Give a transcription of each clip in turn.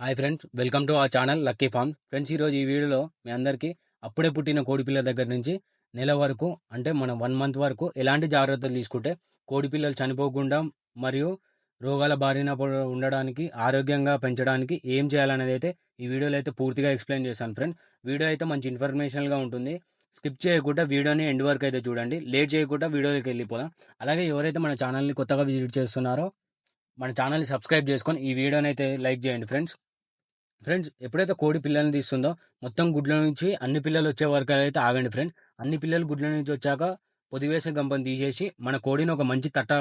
Hi friends welcome to our channel lucky farm friends ఈరోజు ఈ వీడియోలో మీ అందరికీ అప్పుడే పుట్టిన కోడిపిల్ల దగ్గర నుంచి నెల వరకు అంటే మనం వన్ మంత్ వరకు ఎలాంటి జాగ్రత్తలు తీసుకుంటే కోడిపిల్లలు చనిపోకుండా మరియు రోగాల బారిన ఉండడానికి ఆరోగ్యంగా పెంచడానికి ఏం చేయాలనేది అయితే ఈ వీడియోలో అయితే పూర్తిగా ఎక్స్ప్లెయిన్ చేశాను ఫ్రెండ్ వీడియో అయితే మంచి ఇన్ఫర్మేషనల్గా ఉంటుంది. స్కిప్ చేయకుండా వీడియోని ఎండ్ వరకు అయితే చూడండి. లేట్ చేయకుండా వీడియోలోకి వెళ్ళిపోదాం. అలాగే ఎవరైతే మన ఛానల్ని కొత్తగా విజిట్ చేస్తున్నారో మన ఛానల్ని సబ్స్క్రైబ్ చేసుకొని ఈ వీడియోని అయితే లైక్ చేయండి ఫ్రెండ్స్ ఫ్రెండ్స్ ఎప్పుడైతే కోడి పిల్లల్ని తీస్తుందో మొత్తం గుడ్ల నుంచి అన్ని పిల్లలు వచ్చే వరకు అయితే ఆగండి ఫ్రెండ్ అన్ని పిల్లలు గుడ్ల నుంచి వచ్చాక పొదివేసే గంపని తీసేసి మన కోడిని ఒక మంచి తట్ట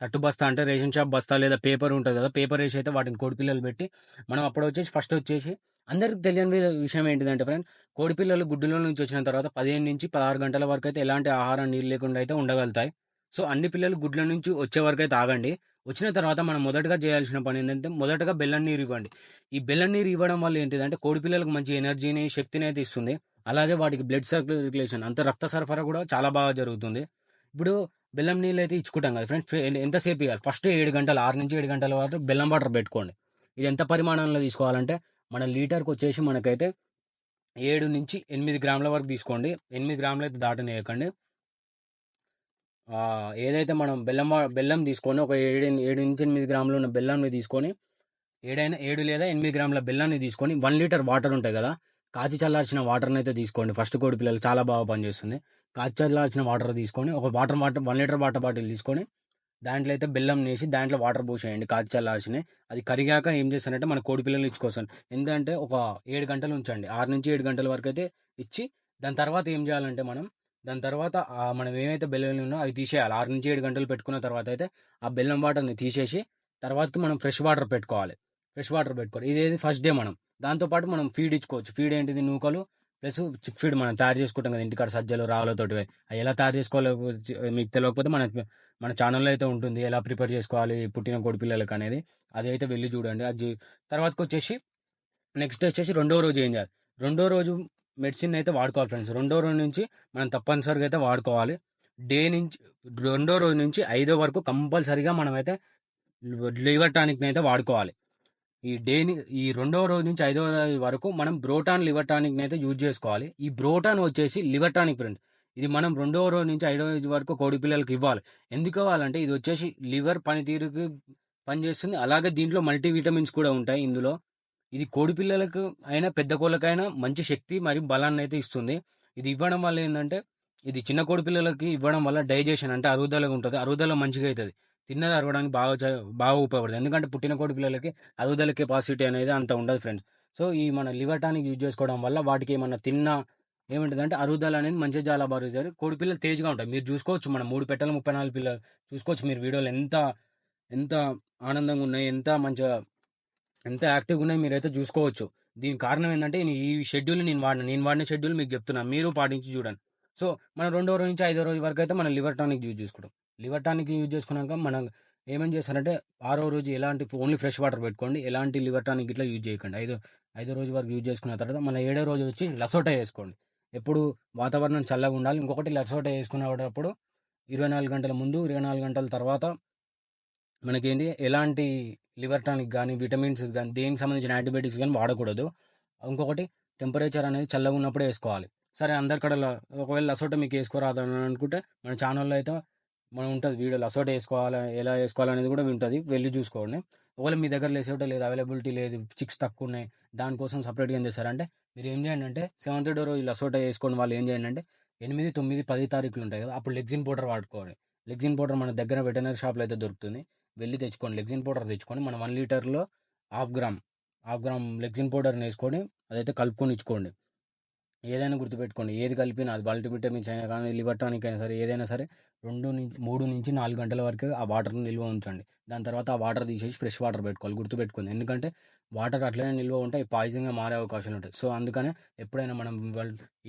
తట్టు బస్తా అంటే రేషన్ షాప్ బస్తా లేదా పేపర్ ఉంటుంది కదా పేపర్ వేసి అయితే వాటిని కోడి పిల్లలు పెట్టి మనం అప్పుడు వచ్చేసి ఫస్ట్ వచ్చేసి అందరికి తెలియని విషయం ఏంటిదంటే ఫ్రెండ్ కోడి పిల్లలు గుడ్డులో నుంచి వచ్చిన తర్వాత పదిహేను నుంచి పదహారు గంటల వరకు అయితే ఎలాంటి ఆహారం నీళ్ళు లేకుండా అయితే ఉండగలుగుతాయి. సో అన్ని పిల్లలు గుడ్ల నుంచి వచ్చే వరకు అయితే ఆగండి. వచ్చిన తర్వాత మనం మొదటగా చేయాల్సిన పని ఏంటంటే మొదటగా బెల్లం నీరు ఇవ్వండి. ఈ బెల్లం నీరు ఇవ్వడం వల్ల ఏంటిదంటే కోడి పిల్లలకు మంచి ఎనర్జీని శక్తిని అయితే ఇస్తుంది. అలాగే వాటికి బ్లడ్ సర్క్యులేషన్ అంత రక్త సరఫరా కూడా చాలా బాగా జరుగుతుంది. ఇప్పుడు బెల్లం నీళ్ళు అయితే ఇచ్చుకుంటాం కదా ఫ్రెండ్స్ ఎంతసేపు ఇవ్వాలి? ఫస్ట్ ఏడు గంటలు ఆరు నుంచి ఏడు గంటల వరకు బెల్లం వాటర్ పెట్టుకోండి. ఇది ఎంత పరిమాణంలో తీసుకోవాలంటే మన లీటర్కి వచ్చేసి మనకైతే ఏడు నుంచి ఎనిమిది గ్రాముల వరకు తీసుకోండి. ఎనిమిది గ్రాములు అయితే దాటనేయకండి. ఏదైతే మనం బెల్లం బెల్లం తీసుకొని ఒక ఏడు ఏడు నుంచి ఎనిమిది గ్రాములు ఉన్న బెల్లంని తీసుకొని ఏడైనా ఏడు లేదా ఎనిమిది గ్రాముల బెల్లాన్ని తీసుకొని వన్ లీటర్ వాటర్ ఉంటాయి కదా కాచి చల్లార్చిన వాటర్ని అయితే తీసుకోండి. ఫస్ట్ కోడి పిల్లలు చాలా బాగా పనిచేస్తుంది. కాచి చల్లార్చిన వాటర్ తీసుకొని ఒక water water one litre water bottle తీసుకొని దాంట్లో అయితే బెల్లం వేసి దాంట్లో వాటర్ పోసేయండి. కాచి చల్లార్చినవి. అది కరిగాక ఏం చేస్తానంటే మన కోడి పిల్లలు ఇచ్చుకోసాను ఎందుకంటే ఒక ఏడు గంటలు ఉంచండి. ఆరు నుంచి ఏడు గంటల వరకు అయితే ఇచ్చి దాని తర్వాత ఏం చేయాలంటే మనం దాని తర్వాత మనం ఏమైతే బెల్లం ఉన్నా అవి తీసేయాలి. ఆరు నుంచి ఏడు గంటలు పెట్టుకున్న తర్వాత అయితే ఆ బెల్లం వాటర్ని తీసేసి తర్వాతకి మనం ఫ్రెష్ వాటర్ పెట్టుకోవాలి. ఫ్రెష్ వాటర్ పెట్టుకోవాలి. ఇదేది ఫస్ట్ డే మనం. దాంతోపాటు మనం ఫీడ్ ఇచ్చుకోవచ్చు. ఫీడ్ ఏంటిది? నూకలు. ప్లస్ చిక్ ఫీడ్ మనం తయారు చేసుకుంటాం కదా ఇంటికాడ సజ్జలు రావులతోటి అవి ఎలా తయారు చేసుకోవాలో మీకు తెలియకపోతే మన మన ఛానల్లో అయితే ఉంటుంది. ఎలా ప్రిపేర్ చేసుకోవాలి? పుట్టిన కోడి పిల్లలకి అనేది. అది అయితే వెళ్ళి చూడండి. అది తర్వాతకి వచ్చేసి నెక్స్ట్ వచ్చేసి రెండో రోజు ఏం చేయాలి? రెండో రోజు మెడిసిన్ అయితే వాడుకోవాలి ఫ్రెండ్స్. రెండో రోజు నుంచి మనం తప్పనిసరిగా అయితే వాడుకోవాలి. డే నుంచి రెండో రోజు నుంచి ఐదో వరకు కంపల్సరిగా మనం అయితే లివర్ టానిక్ని అయితే వాడుకోవాలి. ఈ డేని ఈ రెండవ రోజు నుంచి ఐదవ రోజు వరకు మనం బ్రోటాన్ లివర్ టానిక్ని అయితే యూజ్ చేసుకోవాలి. ఈ బ్రోటాన్ వచ్చేసి లివర్ టానిక్ ఫ్రెండ్స్. ఇది మనం రెండవ రోజు నుంచి ఐదవ రోజు వరకు కోడి పిల్లలకి ఇవ్వాలి. ఎందుకు ఇవ్వాలంటే ఇది వచ్చేసి లివర్ పనితీరుకి పనిచేస్తుంది. అలాగే దీంట్లో మల్టీ విటమిన్స్ కూడా ఉంటాయి ఇందులో. ఇది కోడి పిల్లలకు అయినా పెద్ద కోళ్ళకైనా మంచి శక్తి మరియు బలాన్ని అయితే ఇస్తుంది. ఇది ఇవ్వడం వల్ల ఏంటంటే ఇది చిన్న కోడి పిల్లలకి ఇవ్వడం వల్ల డైజెషన్ అంటే అరుగుదలగా ఉంటుంది. అరుగుదల మంచిగా అవుతుంది తిన్నది అరవడానికి బాగా చ- బాగా ఉపయోగపడుతుంది. ఎందుకంటే పుట్టిన కోడి పిల్లలకి అరుగుదల కెపాసిటీ అనేది అంత ఉండదు ఫ్రెండ్స్. సో ఈ మన లివర్ టానిక్ యూజ్ చేసుకోవడం వల్ల వాటికి ఏమన్నా తిన్న ఏముంటుందంటే అరుగుదల అనేది మంచిగా చాలా బాగా కోడి పిల్లలు తేజ్గా ఉంటాయి. మీరు చూసుకోవచ్చు మన మూడు పెట్టెల ముప్పై నాలుగు పిల్లలు చూసుకోవచ్చు మీరు వీడియోలో. ఎంత ఎంత ఆనందంగా ఉన్నాయి ఎంత మంచిగా ఎంత యాక్టివ్గా ఉన్నాయి మీరైతే చూసుకోవచ్చు. దీని కారణం ఏంటంటే నేను ఈ షెడ్యూల్ నేను వాడిన నేను వాడిన షెడ్యూల్ మీకు చెప్తున్నాను మీరు పాటించి చూడండి. సో మనం రెండో రోజు నుంచి ఐదో రోజు వరకు అయితే మనం లివర్ టానిక్ యూజ్ చేసుకుంటాం. లివర్ టానిక్ యూజ్ చేసుకున్నాక మనం ఏమేం చేస్తారంటే ఆరో రోజు ఎలాంటి ఓన్లీ ఫ్రెష్ వాటర్ పెట్టుకోండి. ఎలాంటి లివర్ టానిక్ ఇట్లా యూజ్ చేయకండి. ఐదో ఐదో రోజు వరకు యూజ్ చేసుకున్న తర్వాత మన ఏడో రోజు వచ్చి లసోటా వేసుకోండి. ఎప్పుడు వాతావరణం చల్లగా ఉండాలి. ఇంకొకటి లసోటా వేసుకునేటప్పుడు ఇరవై నాలుగు గంటల ముందు ఇరవై నాలుగు గంటల తర్వాత మనకేంటి? ఎలాంటి లివర్ టానిక్ కానీ విటమిన్స్ కానీ దేనికి సంబంధించిన యాంటీబయాటిక్స్ కానీ వాడకూడదు. ఇంకొకటి టెంపరేచర్ అనేది చల్లగా ఉన్నప్పుడే వేసుకోవాలి. సరే అందరి కడ ఒకవేళ లసోట మీకు వేసుకోరాదు అని అనుకుంటే మన ఛానల్లో అయితే మనం ఉంటుంది వీడియో లసోట వేసుకోవాలి ఎలా వేసుకోవాలనేది కూడా ఉంటుంది వెళ్ళి చూసుకోండి. ఒకవేళ మీ దగ్గర లసోట లేదు అవైలబిలిటీ లేదు చిక్స్ తక్కువ ఉన్నాయి దానికోసం సపరేట్గా ఏం చేస్తారంటే మీరు ఏం చేయండి అంటే సెవెంత్ డే రోజు లసోట వేసుకోండి వాళ్ళు ఏం చేయండి అంటే ఎనిమిది తొమ్మిది పది తారీఖులు ఉంటాయి కదా అప్పుడు లెగ్జిన్ పౌడర్ వాడుకోవాలి. లెగ్జిన్ పౌడర్ మన దగ్గర వెటనరీ షాప్లో అయితే దొరుకుతుంది. వెళ్ళి తెచ్చుకోండి. లెగ్జిన్ పౌడర్ తెచ్చుకొని మనం వన్ లీటర్లో హాఫ్ గ్రామ్ హాఫ్ గ్రామ్ లెగ్జిన్ పౌడర్ని వేసుకొని అదైతే కలుపుకొని ఇచ్చుకోండి. ఏదైనా గుర్తుపెట్టుకోండి. ఏది కలిపినా అది మల్టీవిటమిన్స్ అయినా కానీ లివర్ టానిక్ అయినా సరే ఏదైనా సరే రెండు నుంచి మూడు నుంచి నాలుగు గంటల వరకు ఆ వాటర్ని నిల్వ ఉంచండి. దాని తర్వాత ఆ వాటర్ తీసేసి ఫ్రెష్ వాటర్ పెట్టుకోవాలి. గుర్తుపెట్టుకోండి. ఎందుకంటే వాటర్ అట్లనే నిల్వ ఉంటే పాయిజన్గా మారే అవకాశాలు ఉంటాయి. సో అందుకనే ఎప్పుడైనా మనం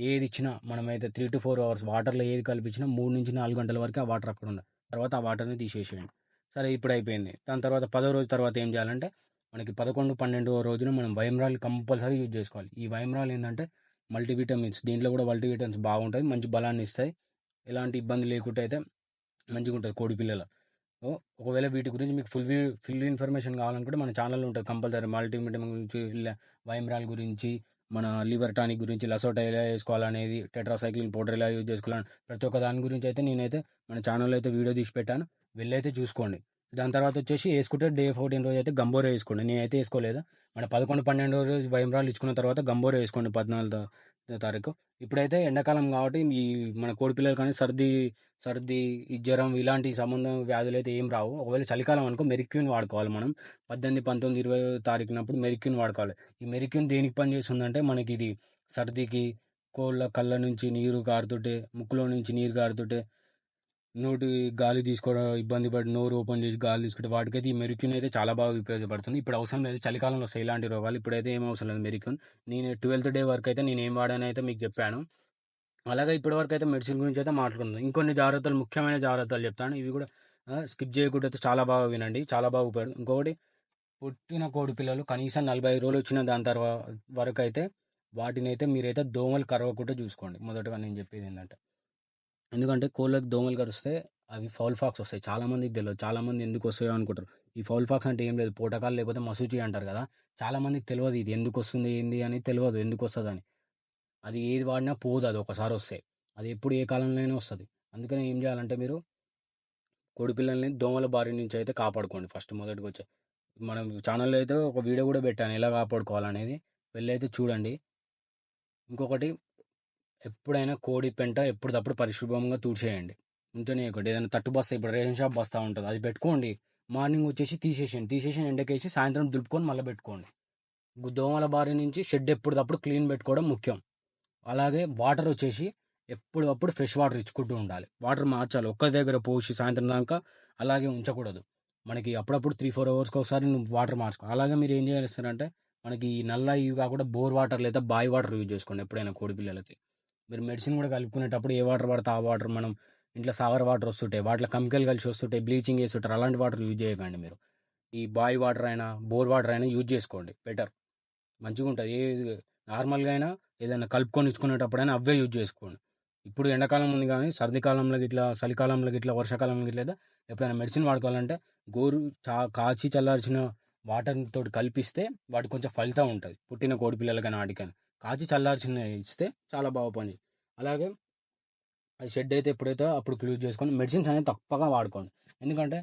ఏది ఇచ్చినా మనమైతే త్రీ టు ఫోర్ అవర్స్ వాటర్లో ఏది కల్పించినా మూడు నుంచి నాలుగు గంటల వరకు ఆ వాటర్ అక్కడ ఉండాలి. తర్వాత ఆ వాటర్ని తీసేసేయండి. సరే ఇప్పుడు అయిపోయింది దాని తర్వాత పదో రోజు తర్వాత ఏం చేయాలంటే మనకి పదకొండు పన్నెండవ రోజున మనం వైమ్రాల్ కంపల్సరీ యూజ్ చేసుకోవాలి. ఈ వైమ్రాల్ ఏంటంటే మల్టీవిటమిన్స్ దీంట్లో కూడా మల్టీవిటమిన్స్ బాగుంటుంది మంచి బలాన్ని ఇస్తాయి. ఎలాంటి ఇబ్బంది లేకుండా అయితే మంచిగా ఉంటుంది కోడి పిల్లలు. ఓ, ఒకవేళ వీటి గురించి మీకు ఫుల్ ఫుల్ ఇన్ఫర్మేషన్ కావాలనుకుంటే మన ఛానల్ ఉంటుంది కంపల్సరీ. మల్టీవిటమిన్ గురించి ఇలా వైమ్రాల్ గురించి మన లివర్ టానిక్ గురించి లసోటా ఎలా వేసుకోవాలనేది టెట్రాసైక్లిన్ పౌడర్ ఎలా యూజ్ చేసుకోవాలని ప్రతి ఒక్క దాని గురించి అయితే నేనైతే మన ఛానల్లో అయితే వీడియో తీసి పెట్టాను. వెళ్ళైతే చూసుకోండి. దాని తర్వాత వచ్చేసి వేసుకుంటే డే ఫోర్టీన్ రోజు అయితే గంబోరే వేసుకోండి. నేనైతే వేసుకోలేదు. మన పదకొండు పన్నెండు రోజు భయంరాలు ఇచ్చుకున్న తర్వాత గంబోరే వేసుకోండి పద్నాలుగు తారీఖు. ఇప్పుడైతే ఎండాకాలం కాబట్టి ఈ మన కోడిపిల్లలు కానీ సర్ది సర్ది ఈ జ్వరం ఇలాంటి సంబంధం వ్యాధులు అయితే ఏం రావు. ఒకవేళ చలికాలం అనుకో మెరిక్యూన్ వాడుకోవాలి మనం. పద్దెనిమిది పంతొమ్మిది ఇరవై తారీఖునప్పుడు మెరిక్యూన్ వాడుకోవాలి. ఈ మెరిక్యూన్ దేనికి పని చేస్తుందంటే మనకి ఇది సర్దికి కోళ్ళ కళ్ళ నుంచి నీరు కారుతుంటే ముక్కులో నుంచి నీరు కారుతుంటే నోటి గాలి తీసుకోవడం ఇబ్బంది పడి నోరు ఓపెన్ చేసి గాలి తీసుకుంటే వాటికైతే ఈ మెరిక్యూన్ అయితే చాలా బాగా ఉపయోగపడుతుంది. ఇప్పుడు అవసరం లేదు. చలికాలంలో వస్తాయి ఇలాంటి రోగాలు ఇప్పుడైతే ఏం అవసరం లేదు మెరిక్యూన్. నేను ట్వెల్త్ డే వరకు అయితే నేను ఏం వాడానో అయితే మీకు చెప్పాను. అలాగే ఇప్పటి వరకు అయితే మెడిసిన్ గురించి అయితే మాట్లాడుకుందాం. ఇంకొన్ని జాగ్రత్తలు ముఖ్యమైన జాగ్రత్తలు చెప్తాను. ఇవి కూడా స్కిప్ చేయకుండా అయితే చాలా బాగా వినండి. చాలా బాగా ఉపయోగం. ఇంకొకటి పుట్టిన కోడి పిల్లలు కనీసం నలభై ఐదు రోజులు వచ్చిన దాని తర్వాత వరకు అయితే వాటిని అయితే మీరైతే దోమలు కరవకుండా చూసుకోండి. మొదటగా నేను చెప్పేది ఏంటంటే ఎందుకంటే కోళ్ళకి దోమలు కరిస్తే అవి ఫౌల్ ఫాక్స్ వస్తాయి. చాలా మందికి తెలియదు చాలా మంది ఎందుకు వస్తాయో అనుకుంటారు. ఈ ఫౌల్ ఫాక్స్ అంటే ఏం లేదు. పోటకాలు లేకపోతే మసూచి అంటారు కదా. చాలా మందికి తెలియదు ఇది. ఎందుకు వస్తుంది? ఏంది? అని తెలియదు ఎందుకు వస్తుంది అని. అది ఏది వాడినా పోదు. అది ఒకసారి వస్తే. అది ఎప్పుడు ఏ కాలంలోనే వస్తుంది. అందుకని ఏం చేయాలంటే మీరు కోడిపిల్లల్ని దోమల బారి నుంచి అయితే కాపాడుకోండి. ఫస్ట్ మొదటికి వచ్చే మనం ఛానల్లో అయితే ఒక వీడియో కూడా పెట్టాను. ఎలా కాపాడుకోవాలనేది. వెళ్ళి అయితే చూడండి. ఇంకొకటి ఎప్పుడైనా కోడి పెంట ఎప్పటికప్పుడు పరిశుభ్రంగా తుడిచేయండి. ఒకటి ఏదైనా తట్టు బస్తా ఇప్పుడు రేషన్ షాప్ బస్తా ఉంటుంది. అది పెట్టుకోండి. మార్నింగ్ వచ్చేసి తీసేసేయండి. తీసేసి ఎండకేసి సాయంత్రం దులుపుకొని మళ్ళీ పెట్టుకోండి. దోమల బారి నుంచి షెడ్ ఎప్పటికప్పుడు క్లీన్ పెట్టుకోవడం ముఖ్యం. అలాగే వాటర్ వచ్చేసి ఎప్పుడప్పుడు ఫ్రెష్ వాటర్ ఇచ్చుకుంటూ ఉండాలి. వాటర్ మార్చాలి. ఒక్క దగ్గర పోసి సాయంత్రం దాకా అలాగే ఉంచకూడదు. మనకి అప్పుడప్పుడు త్రీ ఫోర్ అవర్స్కి ఒకసారి నువ్వు వాటర్ మార్చుకో. అలాగే మీరు ఏం చేస్తారంటే మనకి ఈ నల్ల ఇవి కాకుండా బోర్ వాటర్ లేదా బాయ్ వాటర్ యూజ్ చేసుకోండి ఎప్పుడైనా కోడి పిల్లలకి. మీరు మెడిసిన్ కూడా కలుపుకునేటప్పుడు ఏ వాటర్ పడితే ఆ వాటర్ మనం ఇంట్లో సాగర్ వాటర్ వస్తుంటాయి. వాటిలో కెమికల్ కలిసి వస్తుంటాయి. బ్లీచింగ్ వేస్తుంటారు. అలాంటి వాటర్ యూజ్ చేయకండి మీరు. ఈ బాయ్ వాటర్ అయినా బోర్ వాటర్ అయినా యూజ్ చేసుకోండి. బెటర్ మంచిగా ఉంటుంది. ఏ నార్మల్గా అయినా ఏదైనా కలుపుకొని ఇచ్చుకునేటప్పుడైనా అవే యూజ్ చేసుకోండి. ఇప్పుడు ఎండాకాలం ఉంది కానీ సర్దికాలంలో ఇట్లా చలికాలంలో ఇట్లా వర్షాకాలంలో ఇట్లా ఎప్పుడైనా మెడిసిన్ వాడుకోవాలంటే గోరు చా కాచి చల్లార్చిన వాటర్ తోటి వాటికి కొంచెం ఫలితం ఉంటుంది. పుట్టిన కోడి పిల్లలకైనా వాటికైనా. కాచి చల్లార్చిన ఇస్తే చాలా బాగా పని. అలాగే అది షెడ్ అయితే ఎప్పుడైతే అప్పుడు క్లూజ్ చేసుకొని మెడిసిన్స్ అనేది తప్పగా వాడుకోండి. ఎందుకంటే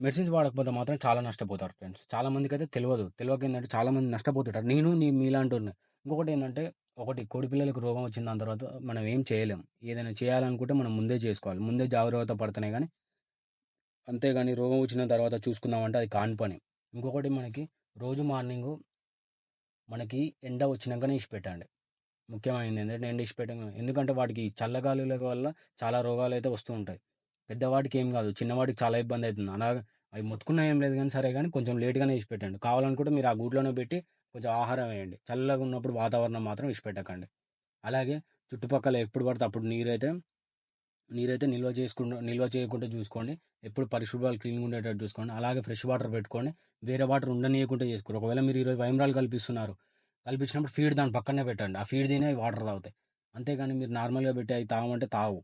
మెడిసిన్స్ వాడకపోతే మాత్రం చాలా నష్టపోతారు ఫ్రెండ్స్. చాలా మందికి అయితే తెలియదు తెలియక ఏంటంటే చాలా మంది నష్టపోతుంటారు. నేను నీ మీలాంటి ఇంకొకటి ఏంటంటే ఒకటి కోడి పిల్లలకు రోగం వచ్చిన దాని తర్వాత మనం ఏం చేయలేం. ఏదైనా చేయాలనుకుంటే మనం ముందే చేసుకోవాలి. ముందే జాగ్రత్త పడుతున్నాయి కానీ అంతేగాని రోగం వచ్చిన తర్వాత చూసుకుందామంటే అది కాని పని. ఇంకొకటి మనకి రోజు మార్నింగ్ మనకి ఎండ వచ్చినాకనే ఇచ్చి ముఖ్యమైనది ఏంటంటే ఎండ ఇచ్చి ఎందుకంటే వాటికి చల్లగాలుల వల్ల చాలా రోగాలు అయితే వస్తూ ఉంటాయి. పెద్దవాడికి ఏం కాదు చిన్నవాడికి చాలా ఇబ్బంది అవుతుంది అలాగే అవి మొత్తుకున్నా ఏం లేదు కానీ సరే కానీ కొంచెం లేట్గానే ఇచ్చిపెట్టండి కావాలనుకుంటే మీరు ఆ గూట్లోనే పెట్టి కొంచెం ఆహారం వేయండి. చల్లగా ఉన్నప్పుడు వాతావరణం మాత్రం ఇచ్చిపెట్టకండి అలాగే చుట్టుపక్కల ఎప్పుడు పడితే అప్పుడు నీరు అయితే నీరైతే నిల్వ చేసుకుంటూ నిల్వ చేయకుండా చూసుకోండి. ఎప్పుడు పరిశుభ్రాలు క్లీన్గా ఉండేటట్టు చూసుకోండి. అలాగే ఫ్రెష్ వాటర్ పెట్టుకోండి. వేరే వాటర్ ఉండనీయకుండా చేసుకోండి ఒకవేళ మీరు ఈరోజు వైమరాలు కల్పిస్తున్నారు. కల్పించినప్పుడు ఫీడ్ దాని పక్కనే పెట్టండి. ఆ ఫీడ్ తినే వాటర్ తాగుతాయి. అంతేగాని మీరు నార్మల్గా పెట్టి అవి తాగమంటే తావు.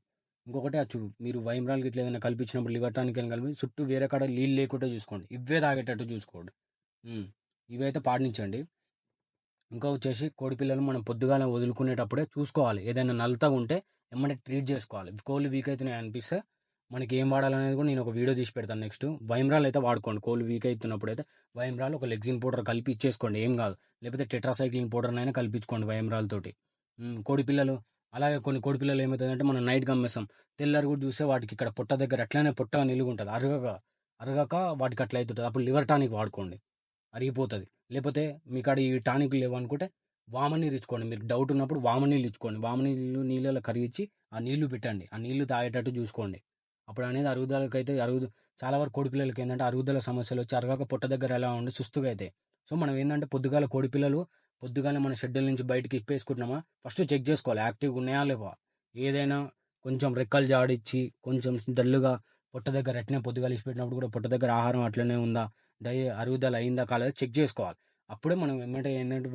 ఇంకొకటి ఆ మీరు వైమరాలు గిట్ల ఏదైనా కల్పించినప్పుడు లివర్ కలిపి చుట్టూ వేరే కాడ నీళ్ళు లేకుండా చూసుకోండి. ఇవే తాగేటట్టు చూసుకోండి. ఇవైతే పాటించండి. ఇంకా వచ్చేసి కోడి పిల్లలు మనం పొద్దుగాల వదులుకునేటప్పుడే చూసుకోవాలి. ఏదైనా నల్లతగా ఉంటే ఏమంటే ట్రీట్ చేసుకోవాలి. కోళ్ళు వీక్ అవుతున్నాయి అనిపిస్తే మనకి ఏం వాడాలనేది కూడా నేను ఒక వీడియో తీసి పెడతాను నెక్స్ట్. వైమ్రాల్ అయితే వాడుకోండి. కోళ్ళు వీక్ అవుతున్నప్పుడు అయితే వైమ్రాల్ ఒక లెగ్జిన్ పౌడర్ కలిపి ఇచ్చేసుకోండి. ఏం కాదు. లేకపోతే టెట్రాసైక్లిన్ పౌడర్ అయినా కలిపించుకోండి వైమ్రాల్ తోటి. కోడి పిల్లలు అలాగే కొన్ని కోడి పిల్లలు ఏమవుతుందంటే మనం నైట్ గమ్మేస్తాం. తెల్లారి కూడా చూస్తే వాటికి ఇక్కడ పొట్ట దగ్గర అట్లనే పొట్ట నిలుగు ఉంటుంది అరగక అరగక వాటికి అట్లా అవుతుంటుంది అప్పుడు లివర్ టానిక్ వాడుకోండి. అరిగిపోతుంది. లేకపోతే మీ కాడ ఈ టానిక్ లేవు వామ నీళ్ళు ఇచ్చుకోండి. మీరు డౌట్ ఉన్నప్పుడు వామనీళ్ళు ఇచ్చుకోండి. వామనీళ్ళు నీళ్ళలో కరిగించి ఆ నీళ్ళు పెట్టండి. ఆ నీళ్ళు తాగేటట్టు చూసుకోండి. అప్పుడు అనేది అరుగుదలకి అయితే అరుగు చాలా వరకు కోడిపిల్లలకి ఏంటంటే అరుగుదల సమస్యలు వచ్చి అరగక పొట్ట దగ్గర ఎలా ఉండి సుస్తుగా అయితే. సో మనం ఏంటంటే పొద్దుగాల కోడిపిల్లలు పొద్దుగాల మన షెడ్యూల్ నుంచి బయటికి ఇప్పేసుకుంటున్నామా? ఫస్ట్ చెక్ చేసుకోవాలి. యాక్టివ్గా ఉన్నాయా లేవా? ఏదైనా కొంచెం రెక్కలు జాడిచ్చి కొంచెం డల్లుగా పొట్ట దగ్గర అట్నే పొద్దుగాల ఇచ్చి పెట్టినప్పుడు కూడా పొట్ట దగ్గర ఆహారం అట్లనే ఉందా? డై అరుగుదల అయిందా? కాలేదా? చెక్ చేసుకోవాలి. అప్పుడే మనం ఏమంటే ఏంటంటే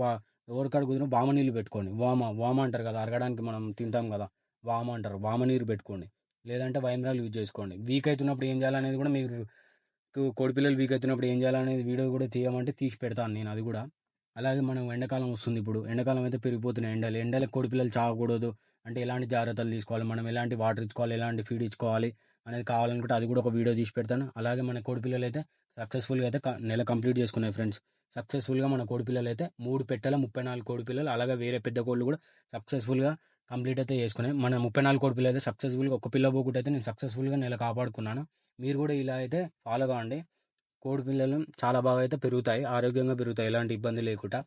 ఎవరికాడ కుదిరిన వామ నీళ్ళు పెట్టుకోండి. వామ వామ అంటారు కదా అరగడానికి మనం తింటాం కదా వామ అంటారు. వామ నీరు పెట్టుకోండి. లేదంటే వైమరాలు యూజ్ చేసుకోండి. వీక్ అవుతున్నప్పుడు ఏం చేయాలనేది కూడా మీరు కోడిపిల్లలు వీక్ అవుతున్నప్పుడు ఏం చేయాలనేది వీడియో కూడా తీయమంటే తీసి పెడతాను నేను అది కూడా. అలాగే మనం ఎండాకాలం వస్తుంది ఇప్పుడు. ఎండాకాలం అయితే పెరిగిపోతున్నాయి ఎండలు. ఎండలకు కోడిపిల్లలు చాగకూడదు చావకూడదు. అంటే ఎలాంటి జాగ్రత్తలు తీసుకోవాలి? మనం ఎలాంటి వాటర్ ఇచ్చుకోవాలి? ఎలాంటి ఫీడ్ ఇచ్చుకోవాలి? అనేది కావాలనుకుంటే అది కూడా ఒక వీడియో తీసి పెడతాను. అలాగే మన కోడిపిల్లలు అయితే సక్సెస్ఫుల్గా అయితే నెల కంప్లీట్ చేసుకున్నాయి ఫ్రెండ్స్. సక్సెస్ఫుల్గా మన కోడిపిల్లలు అయితే మూడు పెట్టెల ముప్పై నాలుగు కోడిపిల్లలు అలాగే వేరే పెద్ద కోళ్ళు కూడా సక్సెస్ఫుల్గా కంప్లీట్ అయితే చేసుకున్నాయి మన ముప్పై నాలుగు కోడి పిల్లలు అయితే సక్సెస్ఫుల్గా ఒక పిల్ల పోకుండా అయితే నేను సక్సెస్ఫుల్గా నెల కాపాడుకున్నాను. మీరు కూడా ఇలా అయితే ఫాలో కావండి కోడిపిల్లలు చాలా బాగా అయితే పెరుగుతాయి ఆరోగ్యంగా పెరుగుతాయి ఎలాంటి ఇబ్బంది లేకుండా.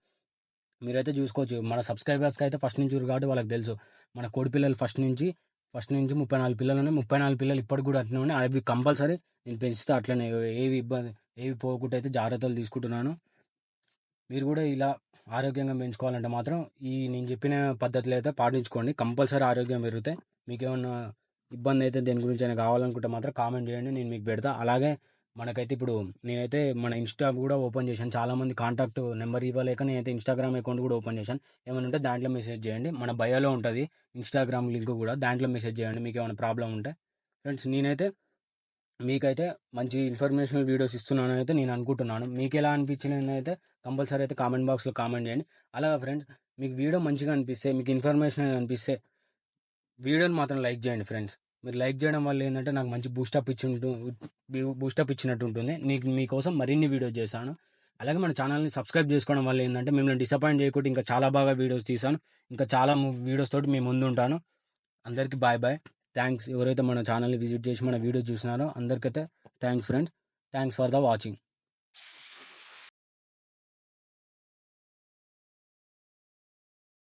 మీరైతే చూసుకోవచ్చు మన సబ్స్క్రైబర్స్కి అయితే ఫస్ట్ నుంచి కాబట్టి వాళ్ళకి తెలుసు. మన కోడిపిల్లలు ఫస్ట్ నుంచి ఫస్ట్ నుంచి ముప్పై నాలుగు పిల్లలు ఉన్నాయి ముప్పై నాలుగు పిల్లలు ఇప్పటికి కూడా అట్లనే ఉన్నాయి అవి కంపల్సరీ నేను పెంచుతా అట్లనే ఏవి ఇబ్బంది ఏవి పోకుండా అయితే జాగ్రత్తలు తీసుకుంటున్నాను. మీరు కూడా ఇలా ఆరోగ్యంగా పెంచుకోవాలంటే మాత్రం ఈ నేను చెప్పిన పద్ధతులు అయితే పాటించుకోండి. కంపల్సరీ ఆరోగ్యం పెరిగితే మీకేమన్నా ఇబ్బంది అయితే దేని గురించి అయినా కావాలనుకుంటే మాత్రం కామెంట్ చేయండి. నేను మీకు పెడతా. అలాగే మనకైతే ఇప్పుడు నేనైతే మన ఇన్స్టా కూడా ఓపెన్ చేశాను. చాలామంది కాంటాక్ట్ నెంబర్ ఇవ్వలేక నేనైతే ఇన్స్టాగ్రామ్ అకౌంట్ కూడా ఓపెన్ చేశాను. ఏమైనా ఉంటే దాంట్లో మెసేజ్ చేయండి. మన బయోలో ఉంటుంది ఇన్స్టాగ్రామ్ లింక్ కూడా. దాంట్లో మెసేజ్ చేయండి. మీకు ఏమైనా ప్రాబ్లం ఉంటే. ఫ్రెండ్స్ నేనైతే మీకైతే మంచి ఇన్ఫర్మేషనల్ వీడియోస్ ఇస్తున్నాను అయితే నేను అనుకుంటున్నాను. మీకు ఎలా అనిపించింది అయితే కంపల్సరీ అయితే కామెంట్ బాక్స్లో కామెంట్ చేయండి. అలాగే ఫ్రెండ్స్ మీకు వీడియో మంచిగా అనిపిస్తే మీకు ఇన్ఫర్మేషన్ అనిపిస్తే వీడియోని మాత్రం లైక్ చేయండి ఫ్రెండ్స్ మీరు లైక్ చేయడం వల్ల ఏంటంటే నాకు మంచి బూస్టప్ ఇచ్చి బూస్టప్ ఇచ్చినట్టు ఉంటుంది. నీకు మీకోసం మరిన్ని వీడియోస్ చేశాను. అలాగే మన ఛానల్ని సబ్స్క్రైబ్ చేసుకోవడం వల్ల ఏంటంటే మిమ్మల్ని డిసప్పాయింట్ చేయకుండా ఇంకా చాలా బాగా వీడియోస్ తీసాను ఇంకా చాలా వీడియోస్ తోటి మీ ముందు ఉంటాను అందరికీ బాయ్ బాయ్ థ్యాంక్స్ ఎవరైతే మన ఛానల్ని విజిట్ చేసి మన వీడియో చూసినారో అందరికైతే thanks friends thanks for the watching